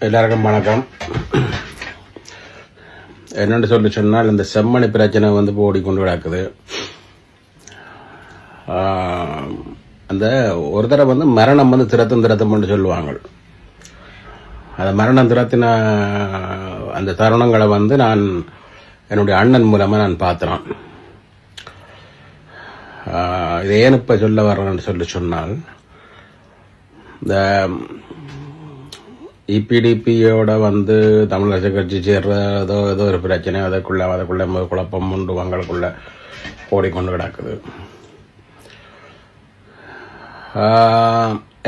எல்லாருக்கும் வணக்கம். என்னென்னு சொல்லி சொன்னால் இந்த செம்மணி பிரச்சனை வந்து ஓடிக்கொண்டு கிடக்குது. அந்த ஒரு தடவை வந்து மரணம் வந்து திறத்தும் திறத்தும்னு சொல்லுவாங்க. அந்த மரணம் திறத்தின அந்த தருணங்களை வந்து நான் என்னுடைய அண்ணன் மூலமாக நான் பார்த்தேன் ஆஹ், இது ஏன் இப்போ சொல்ல வர்றேன்னு சொல்லி சொன்னால் இந்த இபிடிபியோட வந்து தமிழரசு கட்சி சேர்ற ஏதோ ஏதோ ஒரு பிரச்சனை அதற்குள்ள அதுக்குள்ள குழப்பம் உண்டு அவங்களுக்குள்ள ஓடிக்கொண்டு கிடக்குது.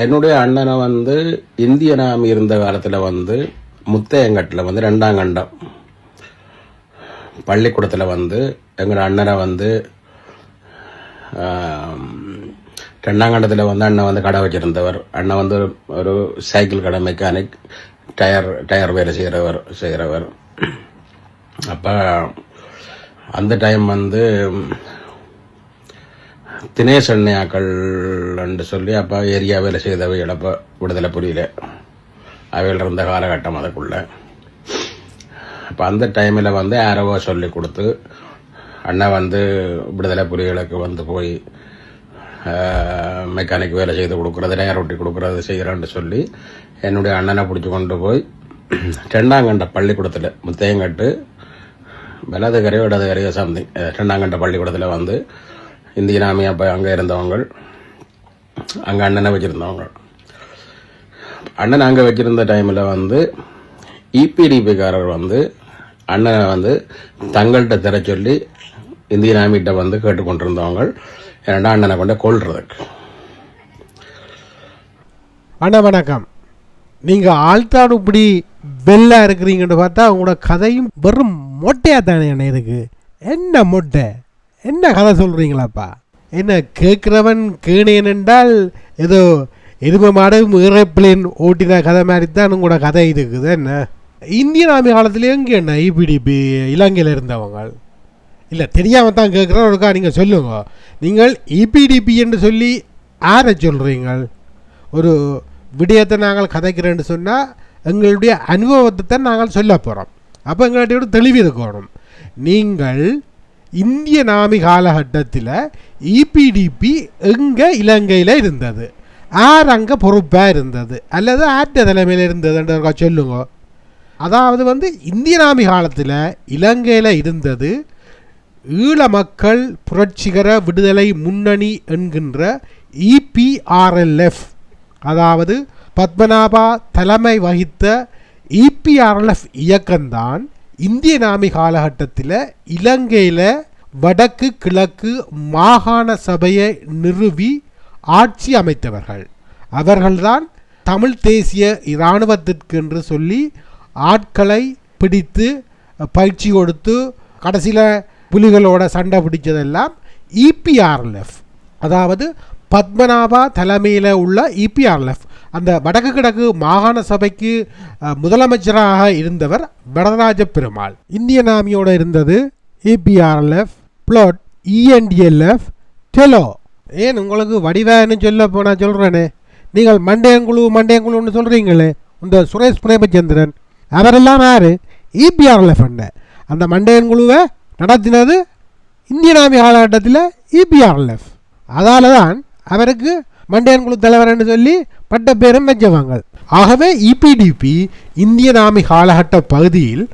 என்னுடைய அண்ணனை வந்து இந்திய நாம் இருந்த காலத்தில் வந்து முத்தையங்கட்டில் வந்து ரெண்டாம் கண்டம். பள்ளிக்கூடத்தில் வந்து எங்களோட அண்ணனை வந்து ஆம், வந்து அண்ணன் வந்து கடை வச்சிருந்தவர். அண்ணன் வந்து ஒரு- சைக்கிள் கடை மெக்கானிக் டயர் டயர் வேலை செய்கிறவர் செய்கிறவர் அப்போ அந்த டைம் வந்து தினேஷ் அண்ணையாக்கள்ன்னு சொல்லி அப்போ ஏரியா வேலை செய்தவை இழப்போ விடுதலை புரியல அவையில் இருந்த காலகட்டம் அதுக்குள்ள. அப்போ அந்த டைமில் வந்து யாரவோ சொல்லி கொடுத்து அண்ணன் வந்து விடுதலை புலிகளுக்கு வந்து போய் மெக்கானிக் வேலை செய்து கொடுக்குறது நேர ரொட்டி கொடுக்குறது செய்கிறான்னு சொல்லி என்னுடைய அண்ணனை பிடிச்சி கொண்டு போய் ரெண்டாங்கண்ட பள்ளிக்கூடத்தில் முத்தையங்கட்டு வலது கரையோ இடது கரையோ சம்திங் ரெண்டாங்கண்ட பள்ளிக்கூடத்தில் வந்து இந்திய நாமியா போய் அங்கே இருந்தவங்க அங்கே அண்ணனை வச்சுருந்தவங்க. அண்ணன் அங்கே வச்சிருந்த டைமில் வந்து இபிடிபிக்காரர் வந்து அண்ணனை வந்து தங்கள்கிட்ட தர சொல்லி இந்திய நாமிகிட்ட வந்து கேட்டுக்கொண்டிருந்தவங்க. ரெண்டாம் அண்ணனை கொண்டு கொள்றதுக்கு அண்ணா வணக்கம். நீங்கள் ஆழ்த்தாடு இப்படி வெள்ளா இருக்கிறீங்கன்னு பார்த்தா உங்களோட கதையும் வெறும் மொட்டையாக தானே என்ன இருக்கு. என்ன மொட்டை? என்ன கதை சொல்கிறீங்களாப்பா என்ன கேட்குறவன் கேணேன் என்றால் ஏதோ எருமை மாடு ஏரோப்ளேன் ஓட்டின கதை மாதிரி தான் உங்களோட கதை இருக்குது என்ன இந்தியன் ஆர்மி காலத்துலேயும் எங்கே என்ன இபிடிபி இலங்கையில் இருந்தவங்க. இல்லை தெரியாமல் தான் கேட்குறேன் நீங்கள் சொல்லுங்க. நீங்கள் இபிடிபி என்று சொல்லி யாரை சொல்கிறீங்கள் ஒரு விடயத்தை நாங்கள் கதைக்கிறேன்னு சொன்னால் எங்களுடைய அனுபவத்தை தான் நாங்கள் சொல்ல போகிறோம் அப்போ எங்கள்கிட்ட ஒரு தெளிவு இருக்கணும் நீங்கள் இந்திய நாமி காலகட்டத்தில் இபிடிபி எங்கே இலங்கையில் இருந்தது? யார் அங்கே பொறுப்பாக இருந்தது? அல்லது ஆற்ற தலைமையில் இருந்ததுன்ற சொல்லுங்க. அதாவது வந்து இந்திய நாமி காலத்தில் இலங்கையில் இருந்தது ஈழ மக்கள் புரட்சிகர விடுதலை முன்னணி என்கின்ற இபிஆர்எல்எஃப் அதாவது பத்மநாபா தலைமை வகித்த இபிஆர்எல்எஃப் இயக்கம்தான் இந்திய நாமி காலகட்டத்தில் இலங்கையில் வடக்கு கிழக்கு மாகாண சபையை நிறுவி ஆட்சி அமைத்தவர்கள். அவர்கள்தான் தமிழ் தேசிய இராணுவத்திற்கு என்று சொல்லி ஆட்களை பிடித்து பயிற்சி கொடுத்து கடைசியில் புலிகளோட சண்டை பிடிச்சதெல்லாம் இபிஆர்எல்எஃப் அதாவது பத்மநாபா தலைமையில் உள்ள இபிஆர்எல்எஃப் அந்த வடக்கு கிழக்கு மாகாண சபைக்கு முதலமைச்சராக இருந்தவர் வரதராஜ பெருமாள் இந்திய நாமியோடு இருந்தது இபிஆர்எல்எஃப் பிளாட் இஎன்டிஎல்எஃப் டெலோ ஏன் உங்களுக்கு வடிவேன்னு சொல்ல போனால் சொல்கிறேனே நீங்கள் மண்டையங்குழு மண்டையங்குழுன்னு சொல்கிறீங்களே இந்த சுரேஷ் பிரேமச்சந்திரன். அவரெல்லாம் யார்? இபிஆர்எல்எஃப் என்ன அந்த மண்டையன் குழுவை நடத்தினது இந்தியன் ஆர்மி காலகட்டத்தில் இபிஆர்எல்எஃப் அதால தான் அவருக்கு மண்டையன் குழு தலைவர்னு சொல்லி பட்ட பேரும் வச்சவாங்க ஆகவே இபிடிபி இந்தியன் ஆர்மி காலகட்ட பகுதியில்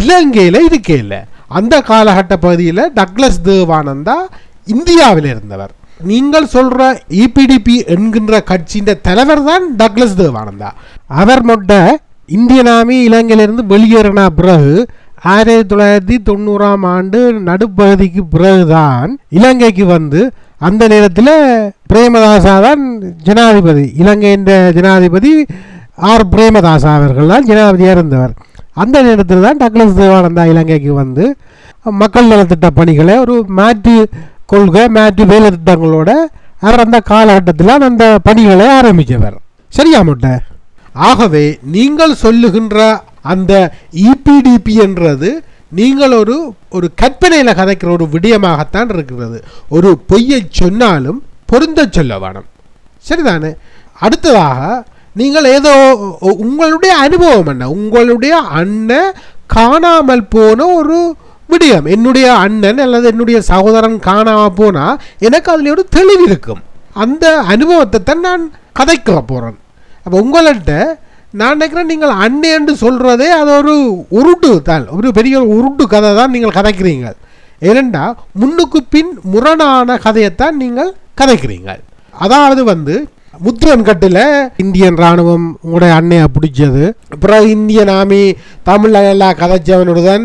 இலங்கையில் இருக்கே இல்லை. அந்த காலகட்ட பகுதியில் டக்ளஸ் தேவானந்தா இந்தியாவில் இருந்தவர். நீங்கள் சொல்ற இபிடிபி என்கின்ற கட்சியின் தலைவர் தான் டக்ளஸ் தேவானந்தா. அவர் மொட்ட இந்திய நாமி இலங்கையிலிருந்து வெளியேறின பிறகு ஆயிரத்தி தொள்ளாயிரத்தி தொண்ணூறாம் ஆண்டு நடுப்பகுதிக்கு பிறகுதான் இலங்கைக்கு வந்து அந்த நேரத்தில் பிரேமதாசா தான் ஜனாதிபதி. இலங்கையின் ஜனாதிபதி ஆர். பிரேமதாசா அவர்கள் தான் ஜனாதிபதியாக இருந்தவர். அந்த நேரத்தில் தான் டக்ளஸ் தேவானந்தா இலங்கைக்கு வந்து மக்கள் நலத்திட்ட பணிகளை ஒரு மாற்று கொள்கை மாற்று வேலை திட்டங்களோட அவர் அந்த காலகட்டத்தில் அந்த பணிகளை ஆரம்பித்தவர். சரியா முட்டை? ஆகவே நீங்கள் சொல்லுகின்ற அந்த இபிடிபி என்றது நீங்கள் ஒரு ஒரு கற்பனையில் கதைக்கிற ஒரு விடயமாகத்தான் இருக்கிறது. ஒரு பொய்யை சொன்னாலும் பொருந்த சொல்ல வேணும். சரிதானே? அடுத்ததாக நீங்கள் ஏதோ உங்களுடைய அனுபவம் என்ன? உங்களுடைய அண்ணன் காணாமல் போன ஒரு விடயம். என்னுடைய அண்ணன் அல்லது என்னுடைய சகோதரன் காணாமல் போனால் எனக்கு அதில் ஒரு தெளிவு இருக்கும். அந்த அனுபவத்தை தான் நான் கதைக்க போகிறேன் அப்போ உங்கள்கிட்ட நான் நினைக்கிறேன் நீங்கள் அண்ணன் என்று சொல்கிறதே அது ஒரு உருட்டு தான். ஒரு பெரிய ஒரு உருட்டு கதை தான் நீங்கள் கதைக்கிறீங்க ஏனெண்டா முன்னுக்கு பின் முரணான கதையைத்தான் நீங்கள் கதைக்கிறீங்க அதாவது வந்து முத்திரன் கட்டில் இந்தியன் ராணுவம் உங்களுடைய அன்னையை பிடிச்சது. அப்புறம் இந்தியன் ஆமி தமிழில் எல்லாம் கதைச்சவனுடன்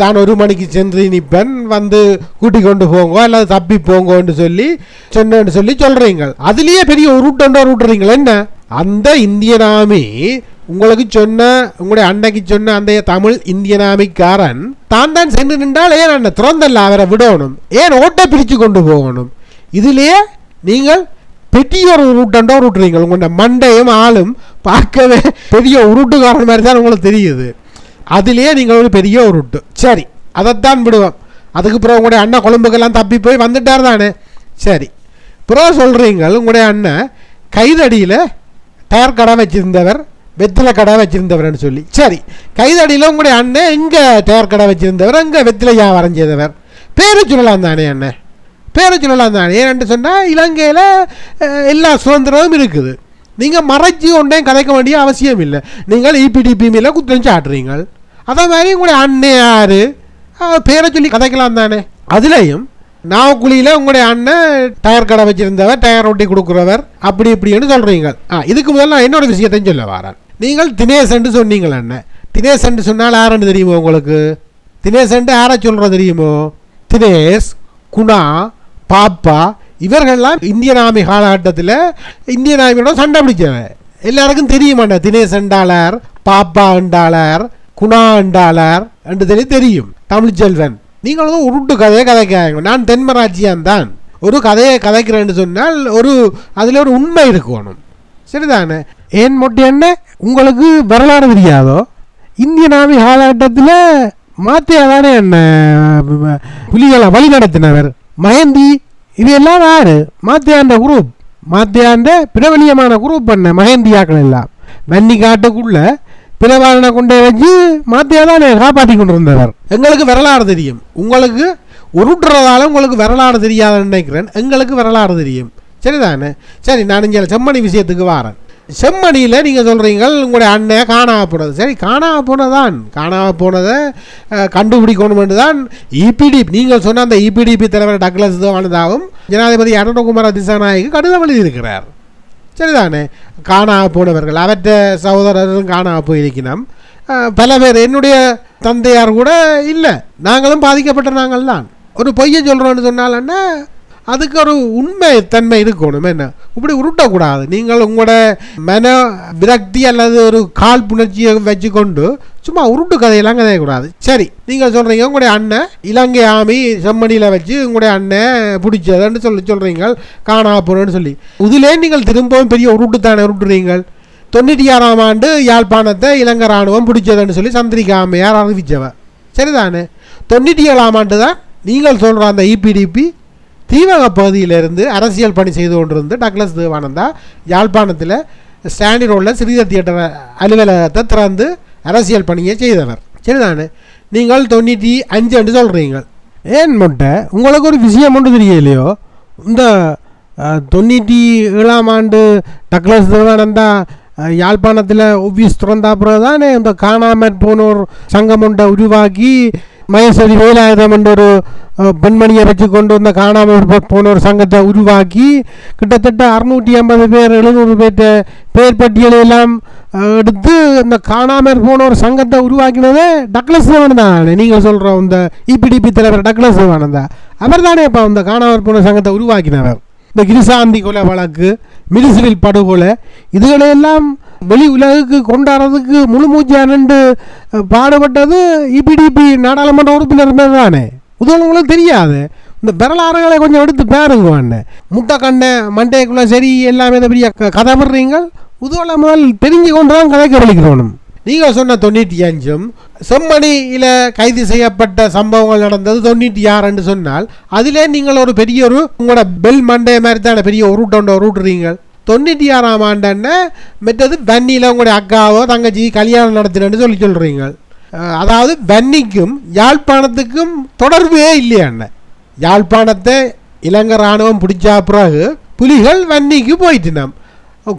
தான் ஒரு மணிக்கு சென்று நிற்பன். வந்து கூட்டி கொண்டு போங்க அல்லது தப்பி போங்கன்னு சொல்லி சொன்னேன்னு சொல்லி சொல்கிறீங்க அதுலேயே பெரிய உருட்டண்டோ உருட்டுறீங்களா. என்ன? அந்த இந்தியன் ஆமி உங்களுக்கு சொன்ன உங்களுடைய அன்னைக்கு சொன்ன அந்த தமிழ் இந்தியன் ஆமிக்காரன் தான் தான் சென்று நின்றால் ஏன் அண்ணன் திறந்தல்ல அவரை விடணும்? ஏன் ஓட்டை பிரித்து கொண்டு போகணும்? இதிலேயே நீங்கள் பெரிய ஒரு உருட்டண்டோ உருட்டுறீங்க. உங்களோட மண்டையும் ஆளும் பார்க்கவே பெரிய உருட்டுக்காரன் மாதிரி தான் உங்களுக்கு தெரியுது. அதுலேயே நீங்கள் ஒரு பெரிய உருட்டு. சரி அதைத்தான் விடுவோம். அதுக்கு பிறகு உங்களுடைய அண்ணன் கொழும்புக்கெல்லாம் தப்பி போய் வந்துட்டார் தானே? சரி பிறகு சொல்கிறீங்க உங்களுடைய அண்ணன் கைதடியில் டயர் கடை வச்சுருந்தவர் வெத்தில கடை வச்சுருந்தவர்னு சொல்லி. சரி கைதடியில் உங்களுடைய அண்ணன் இங்கே டயர் கடை வச்சுருந்தவர்? அங்கே வெத்திலை வியாபாரம் செய்தவர்? பேரு சொல்லலாம் தானே அண்ணன் பேரை சொல்லலாம் தானே? ஏன்னு சொன்னால் இலங்கையில் எல்லா சுதந்திரமும் இருக்குது. நீங்கள் மறைச்சி ஒன்றையும் கதைக்க வேண்டிய அவசியம் இல்லை. நீங்கள் இபிடிபி மேலே குற்றம் சாட்டுறீங்க அதே மாதிரி உங்களுடைய அண்ணன் யார்? பேரை சொல்லி கதைக்கலாம் தானே? அதுலேயும் நாவக்குழியில் உங்களுடைய அண்ணன் டயர் கடை வச்சிருந்தவர் டயர் ஒட்டி கொடுக்குறவர் அப்படி இப்படின்னு சொல்கிறீங்க ஆ இதுக்கு முதல்ல நான் என்னோட விஷயத்தையும் சொல்ல வரேன். நீங்கள் தினேசன்ட்டு சொன்னீங்கள் அண்ணன். தினேசன்ட்டு சொன்னால் யாருன்னு தெரியுமோ உங்களுக்கு? தினேசன்ட்டு யாரை சொல்கிறோம் தெரியுமோ? தினேஷ் குணா பாப்பா இவர்கள்லாம் இந்தியன் ஆர்மி காலகட்டத்தில் இந்தியன் ஆர்மியோட சண்டை பிடிச்சவன். எல்லாருக்கும் தெரியுமாண்ணா தினேஷ் அண்டாளர் பாப்பா அண்டாளர் குணா அண்டாளர் என்று தெரியும் தெரியும். தமிழ்ச்செல்வன். நீங்கள் வந்து உருட்டு கதையை கதைக்காங்க நான் தென்மராட்சியான் தான். ஒரு கதையை கதைக்கிறேன்னு சொன்னால் ஒரு அதில் ஒரு உண்மை இருக்கணும். சரிதானே? ஏன் மொட்டை என்ன உங்களுக்கு வரலாறு தெரியாதோ? இந்திய நாவி காலகட்டத்தில் மாத்தியா தானே என்ன புலிகளை வழி நடத்தினவர் மகந்தி இது எல்லாம் யாரு? மாத்தியாண்ட குரூப். மாத்தியாண்ட பிரபலியமான குரூப் பண்ண மகந்தியாக்கள் எல்லாம். வன்னி காட்டுக்குள்ளே பிரபாலனை கொண்டே வச்சு மாத்தியா தானே காப்பாற்றி கொண்டு இருந்தவர் எங்களுக்கு வரலாறு தெரியும். உங்களுக்கு உருட்டுறதால உங்களுக்கு வரலாறு தெரியாதுன்னு நினைக்கிறேன். எங்களுக்கு வரலாறு தெரியும். சரிதானே? சரி நான் இங்கே செம்மணி விஷயத்துக்கு வரேன். செம்மணியில் நீங்கள் சொல்கிறீங்க உங்களுடைய அண்ணன் காணாமல் போனது. சரி காணாமல் போனதான். காணாமல் போனதை அஹ், கண்டுபிடிக்கணும்னு தான் இபிடிபி நீங்கள் சொன்ன அந்த இபிடிபி தலைவர் டக்ளஸ் தேவானந்தாவும் ஜனாதிபதி அருணகுமார திசாநாயகி கடிதம் எழுதியிருக்கிறார். சரிதானே காணாம போனவர்கள் அவற்ற சகோதரரும் காணாம போயிருக்கணும் பல பேர் என்னுடைய தந்தையார் கூட இல்லை. நாங்களும் பாதிக்கப்பட்ட நாங்கள் தான். ஒரு பொய்யை சொல்கிறோன்னு சொன்னாலன்னா அதுக்கு ஒரு உண்மை தன்மை இருக்கணும். என்ன? இப்படி உருட்டக்கூடாது. நீங்கள் உங்களோட மன விரக்தி அல்லது ஒரு கால் புணர்ச்சியை வச்சுக்கொண்டு சும்மா உருட்டு கதையெல்லாம் கதையக்கூடாது சரி நீங்கள் சொல்கிறீங்க உங்களுடைய அண்ணன் இலங்கை ஆமி செம்மணியில் வச்சு உங்களுடைய அண்ணன் பிடிச்சதுன்னு சொல்லி சொல்கிறீங்க காணா போகிறேன்னு சொல்லி. இதிலே நீங்கள் திரும்பவும் பெரிய உருட்டு தானே உருட்டுறீங்கள். தொண்ணூற்றி ஆறாம் ஆண்டு யாழ்ப்பாணத்தை இலங்கை ராணுவம் பிடிச்சதுன்னு சொல்லி சந்திரிகா அம்மையார் அறிவித்தவ சரிதானே? தொண்ணூற்றி ஏழாம் ஆண்டு தான் நீங்கள் சொல்கிற அந்த இபிடிபி தீவக பகுதியிலிருந்து அரசியல் பணி செய்து கொண்டிருந்து டக்ளஸ் தேவானந்தா யாழ்ப்பாணத்தில் ஸ்டாண்டி ரோடில் சிறிதர் தியேட்டர் அலுவலகத்தை திறந்து அரசியல் பணியை செய்தவர். சரிதானே? நீங்கள் தொண்ணூற்றி அஞ்சு என்று சொல்கிறீங்க ஏன் மொட்டை? உங்களுக்கு ஒரு விஷயம் ஒன்று தெரியலையோ? இந்த தொண்ணூற்றி ஏழாம் ஆண்டு டக்ளஸ் தேவானந்தா யாழ்ப்பாணத்தில் ஒவ்வியஸ் திறந்த தானே இந்த காணாமற் போனோர் சங்கம் ஒன்றை உருவாக்கி மகேஸ்வரி வேலாயுதம் என்ற ஒரு பெண்மணியை வச்சு கொண்டு வந்த காணாமல் போன ஒரு சங்கத்தை உருவாக்கி கிட்டத்தட்ட அறுநூற்றி ஐம்பது பேர் எழுநூறு பேர்த்த பேர் பட்டியலையெல்லாம் எடுத்து இந்த காணாமல் போன ஒரு சங்கத்தை உருவாக்கினது டக்ளஸ் தேவானந்தா நீங்கள் சொல்கிற இந்த இபிடிபி தலைவர் டக்ளஸ் தேவானந்தா அவர் தானே இப்போ அந்த காணாமல் போன சங்கத்தை உருவாக்கினவர் இந்த கிரிசாந்தி கொலை வழக்கு மிடிசிவில் படுகொலை இதுகளையெல்லாம் வெளி உலகுக்கு கொண்டாடுறதுக்கு முழு மூச்சா நின்று பாடுபட்டது இபிடிபி நாடாளுமன்ற உறுப்பினர் மேல் தானே? இது உங்களுக்கு தெரியாது. இந்த வரலாறுகளை கொஞ்சம் எடுத்து பாருங்க அண்ணே. முட்டை கண்ணை மண்டைக்குள்ளே சரி எல்லாமே இந்த பெரிய க- கதை விடுறீங்க உதவல முதல் தெரிஞ்சு கொண்டு தான் கதைக்க வலிக்கிறோம் நீங்கள் சொன்ன தொண்ணூற்றி அஞ்சும் செம்மணியில் கைது செய்யப்பட்ட சம்பவங்கள் நடந்தது தொண்ணூற்றி ஆறுன்னு சொன்னால் அதிலே நீங்கள் ஒரு பெரிய ஒரு உங்களோட பெல் மண்டே மாதிரி தானே பெரிய உருட்டோண்ட உருட்டுறீங்க தொண்ணூற்றி ஆறாம் ஆண்டுன்னு மற்றது வன்னியில் உங்களுடைய அக்காவோ தங்கச்சி கல்யாணம் நடத்தினு சொல்லி சொல்கிறீங்க அதாவது வன்னிக்கும் யாழ்ப்பாணத்துக்கும் தொடர்பே இல்லையாண்ண யாழ்ப்பாணத்தை இலங்கை இராணுவம் பிடிச்சா பிறகு புலிகள் வன்னிக்கு போயிட்டினம்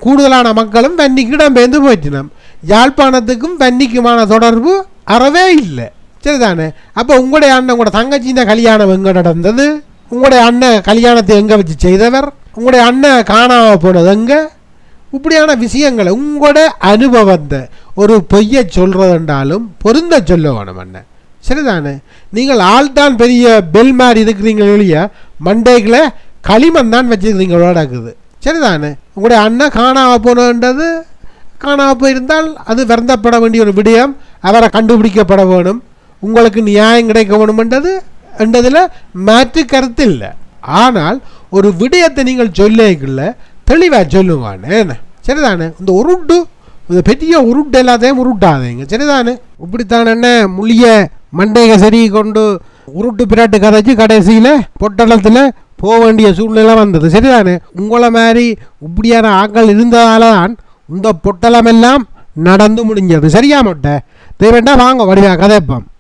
கூடுதலான மக்களும் வன்னிக்கு இடம்பெயர்ந்து போயிட்டினம் யாழ்ப்பாணத்துக்கும் தண்ணிக்குமான தொடர்பு அறவே இல்லை. சரிதானே? அப்போ உங்களுடைய அண்ணன் உங்களோட தங்கச்சியின் கல்யாணம் எங்கே நடந்தது? உங்களுடைய அண்ணன் கல்யாணத்தை எங்கே வச்சு செய்தவர்? உங்களுடைய அண்ணன் காணாமல் போனது எங்கே? இப்படியான விஷயங்களை உங்களோட அனுபவத்தை ஒரு பொய்யை சொல்கிறதுண்டாலும் பொருந்த சொல்ல வேணும் அண்ணன். சரிதானே? நீங்கள் ஆள் தான் பெரிய பெல் மாதிரி இருக்கிறீங்க ஒழிய மண்டைகளை களிமண் தான் வச்சுருக்கிறீங்களோட இருக்குது சரிதானே? உங்களுடைய அண்ணன் காணாமல் போனது காணாமல் போயிருந்தால் அது வருந்தப்பட வேண்டிய ஒரு விடயம். அவரை கண்டுபிடிக்கப்பட வேணும். உங்களுக்கு நியாயம் கிடைக்க வேணுமென்றது என்றதில் மாற்று கருத்து இல்லை. ஆனால் ஒரு விடயத்தை நீங்கள் சொல்லிக்கல தெளிவாக சொல்லுவானே. என்ன சரிதானே? இந்த உருட்டு இந்த பெரிய உருட்டு எல்லாத்தையும் உருட்டாதீங்க. சரிதானே? இப்படித்தான் என்ன முள்ளிய மண்டையை சரி கொண்டு உருட்டு பிராட்டு கதைச்சு கடைசியில் பொட்டளத்தில் போக வேண்டிய சூழ்நிலை வந்தது. சரிதானே? உங்களை மாதிரி இப்படியான ஆட்கள் இருந்ததால தான் இந்த பொட்டலம் எல்லாம் நடந்து முடிஞ்சது. சரியா மொட்டை? தேவைண்டா வாங்க வடிவா கதைப்போம்